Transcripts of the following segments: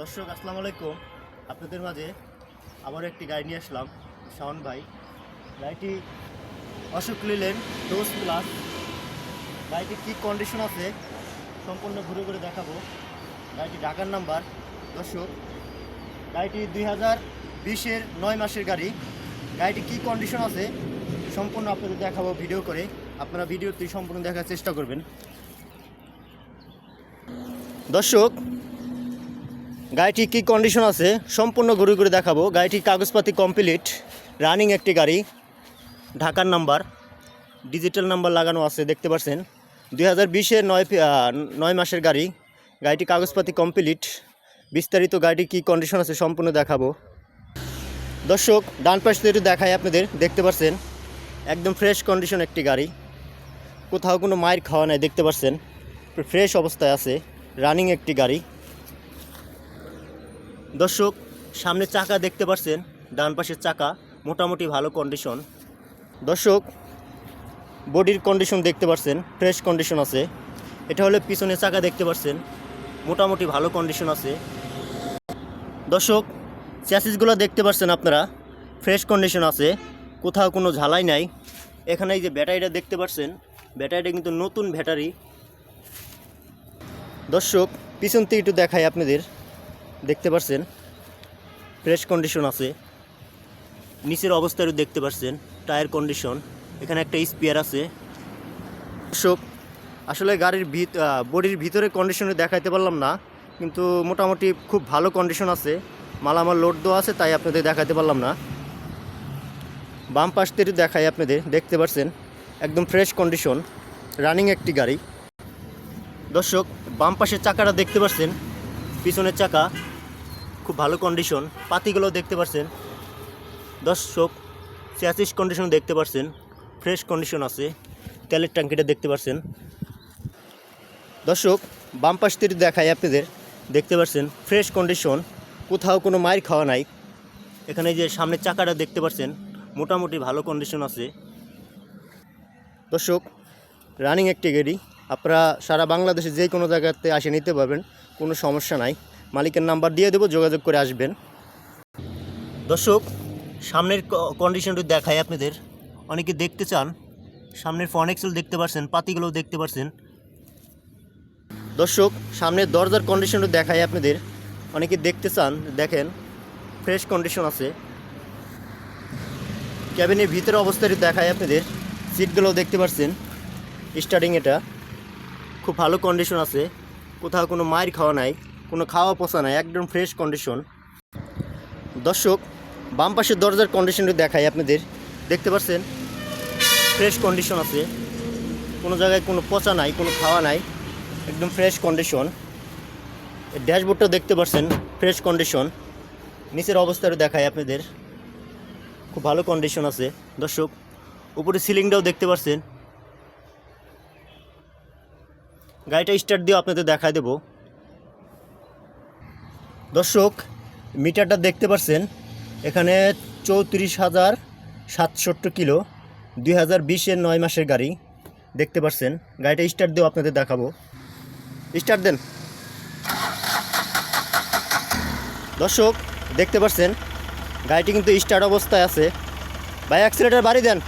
দর্শক, আসসালামু আলাইকুম। আপনাদের মাঝে আবার একটি গাড়ি নিয়ে আসলাম, শাওন ভাই। গাড়িটি অশোক লিলেন ডোজ প্লাস গাড়িটি কী কন্ডিশন আছে সম্পূর্ণ ঘুরে ঘুরে দেখাবো। গাড়িটি ঢাকার নাম্বার দর্শক। গাড়িটি দুই হাজার বিশের নয় মাসের গাড়ি। গাড়িটি কী কন্ডিশন আছে সম্পূর্ণ আপনাদের দেখাবো ভিডিও করে। আপনারা ভিডিওটি সম্পূর্ণ দেখার চেষ্টা করবেন। দর্শক গাড়িটি কী কন্ডিশন আছে সম্পূর্ণ ঘুরে ঘুরে দেখাবো। গাড়িটির কাগজপাতি কমপ্লিট রানিং একটি গাড়ি, ঢাকার নাম্বার ডিজিটাল নাম্বার লাগানো আছে, দেখতে পাচ্ছেন। দুই হাজার বিশের নয় নয় মাসের গাড়ি, গাড়িটি কাগজপাতি কমপ্লিট বিস্তারিত গাড়িটি কী কন্ডিশন আছে সম্পূর্ণ দেখাবো। দর্শক, ডান পাশ একটু দেখাই আপনাদের, দেখতে পাচ্ছেন, একদম ফ্রেশ কন্ডিশন একটি গাড়ি। কোথাও কোনো মায়ের খাওয়া নাই, দেখতে পাচ্ছেন। ফ্রেশ অবস্থায় আছে রানিং একটি গাড়ি। দর্শক, সামনে চাকা দেখতে পাচ্ছেন ডান পাশের চাকা, মোটামুটি ভালো কন্ডিশন দর্শক বডির কন্ডিশন দেখতে পাচ্ছেন ফ্রেশ কন্ডিশন আছে। এটা হলো পিছনে চাকা দেখতে পাচ্ছেন মোটামুটি ভালো কন্ডিশন আছে। দর্শক চ্যাসিসগুলো দেখতে পাচ্ছেন আপনারা ফ্রেশ কন্ডিশন আছে, কোথাও কোনো ঝালাই নাই। এখানে এই যে ব্যাটারিটা দেখতে পাচ্ছেন ব্যাটারিটা কিন্তু নতুন ব্যাটারি দর্শক, পিছন থেকে একটু দেখাই আপনাদের। দেখতে পাচ্ছেন ফ্রেশ কন্ডিশন আছে। নিচের অবস্থারও দেখতে পাচ্ছেন টায়ার কন্ডিশন এখানে একটা স্পিয়ার আছে। দর্শক, আসলে গাড়ির ভিত বডির ভিতরে কন্ডিশনে দেখাইতে পারলাম না, কিন্তু মোটামুটি খুব ভালো কন্ডিশন আছে। মালামাল লোড দেওয়া আছে, তাই আপনাদের দেখাতে পারলাম না। বাম পাশ থেকে দেখাই আপনাদের, দেখতে পাচ্ছেন একদম ফ্রেশ কন্ডিশন রানিং একটি গাড়ি। দর্শক, বাম পাশের চাকাটা দেখতে পাচ্ছেন পিছনের চাকা। খুব ভালো কন্ডিশন পাতিগুলো দেখতে পাচ্ছেন দর্শক চ্যাসিস কন্ডিশন দেখতে পাচ্ছেন ফ্রেশ কন্ডিশন আছে, তেলের ট্যাঙ্কিটা দেখতে পাচ্ছেন দর্শক, বাম পাশ থেকে দেখাই আপনাদের, দেখতে পাচ্ছেন ফ্রেশ কন্ডিশন কোথাও কোনো মায়ের খাওয়া নাই। এখানে যে সামনের চাকাটা দেখতে পাচ্ছেন মোটামুটি ভালো কন্ডিশন আছে। দর্শক রানিং একটি গাড়ি, আপনারা সারা বাংলাদেশে যে কোনো জায়গাতে আসে নিতে পারবেন, কোনো সমস্যা নাই। মালিকের নাম্বার দিয়ে দেবো, যোগাযোগ করে আসবেন। দর্শক, সামনের কন্ডিশনটি দেখাই আপনাদের। অনেকে দেখতে চান, সামনের ফনেক্সেল দেখতে পাচ্ছেন পাতিগুলো দেখতে পাচ্ছেন দর্শক, সামনের দরজার কন্ডিশনটা দেখাই আপনাদের। অনেকে দেখতে চান, দেখেন ফ্রেশ কন্ডিশন আছে। ক্যাবিনের ভিতরে অবস্থাটি দেখায় আপনাদের। সিটগুলো দেখতে পাচ্ছেন স্টার্টিং এটা। খুব ভালো কন্ডিশন আছে। কোথাও কোনো মায়ের খাওয়া নাই। কোনো খাওয়া পোষা নাই, একদম ফ্রেশ কন্ডিশন দর্শক, বাম পাশের দরজার কন্ডিশনটি দেখাই আপনাদের। দেখতে পাচ্ছেন ফ্রেশ কন্ডিশন আছে। কোনো জায়গায় কোনো পচা নাই, কোনো খাওয়া নাই, একদম ফ্রেশ কন্ডিশন ড্যাশবোর্ডটা দেখতে পাচ্ছেন ফ্রেশ কন্ডিশন নিচের অবস্থাটা দেখাই আপনাদের। খুব ভালো কন্ডিশন আছে। দর্শক উপরে সিলিংটাও দেখতে পাচ্ছেন। গাড়িটা স্টার্ট দিয়ে আপনাদের দেখায় দেব। দর্শক, মিটারটা দেখতে পাচ্ছেন এখানে চৌত্রিশ হাজার সাতষট্টি কিলো দুই হাজার বিশের নয় মাসের গাড়ি দেখতে পাচ্ছেন গাড়িটা স্টার্ট দিয়েও আপনাদের দেখাবো। স্টার্ট দেন। দর্শক, দেখতে পাচ্ছেন গাড়িটি কিন্তু স্টার্ট অবস্থায় আছে। ভাই অ্যাক্সিলেটার বাড়ি দেন।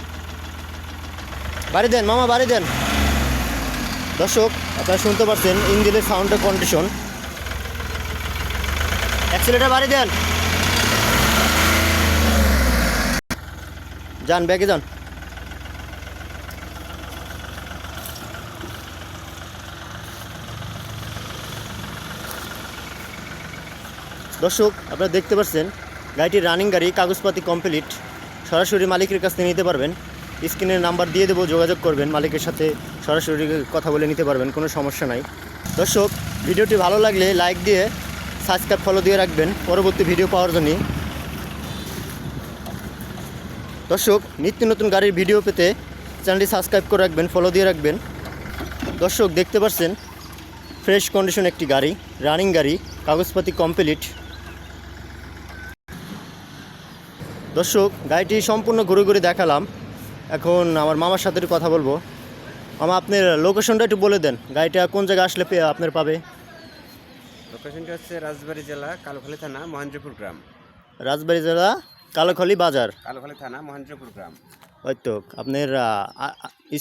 বাড়ি দেন, মামা, বাড়ি দেন। দর্শক, আপনারা শুনতে পাচ্ছেন ইঞ্জিনের সাউন্ডের কন্ডিশন অ্যাক্সিলেটার বাড়ি দেন। যান, ব্যাগে যান। দর্শক, আপনারা দেখতে পাচ্ছেন, গাড়িটির রানিং গাড়ি, কাগজপাতি কমপ্লিট সরাসরি মালিকের কাছ থেকে নিতে পারবেন। স্ক্রিনের নাম্বার দিয়ে দেবো, যোগাযোগ করবেন মালিকের সাথে। সরাসরি কথা বলে নিতে পারবেন, কোনো সমস্যা নাই। দর্শক, ভিডিওটি ভালো লাগলে লাইক দিয়ে সাবস্ক্রাইব ফলো দিয়ে রাখবেন। পরবর্তী ভিডিও পাওয়ার জন্য দর্শক, নিত্য নতুন গাড়ির ভিডিও পেতে চ্যানেলটি সাবস্ক্রাইব করে রাখবেন ফলো দিয়ে রাখবেন। দর্শক, দেখতে পাচ্ছেন ফ্রেশ কন্ডিশন একটি গাড়ি রানিং গাড়ি, কাগজপাতি কমপ্লিট দর্শক, গাড়িটি সম্পূর্ণ ঘুরে ঘুরে দেখালাম। এখন আমার মামার সাথে কথা বলব। মামা, আপনার লোকেশনটা একটু বলে দেন, গাড়িটা কোন জায়গায় আসলে আপনার পাবে? লোকেশনটা হচ্ছে রাজবাড়ী জেলা কালোখালী থানা মহেন্দ্রপুর গ্রাম। রাজবাড়ী জেলা কালোখালী বাজার। কালোখালী থানা মহেন্দ্রপুর গ্রাম। হয়তো আপনার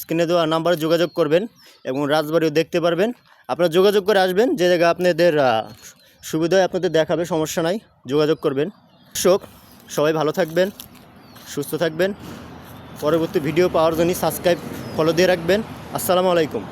স্ক্রিনে দেওয়া নাম্বারে যোগাযোগ করবেন এবং রাজবাড়িও দেখতে পারবেন। আপনারা যোগাযোগ করে আসবেন যে জায়গায় আপনাদের সুবিধায় আপনাদের দেখাবে সমস্যা নাই যোগাযোগ করবেন। শোক সবাই ভালো থাকবেন সুস্থ থাকবেন। পরবর্তী ভিডিও পাওয়ার জন্য সাবস্ক্রাইব ফলো দিয়ে রাখবেন। আসসালামু আলাইকুম।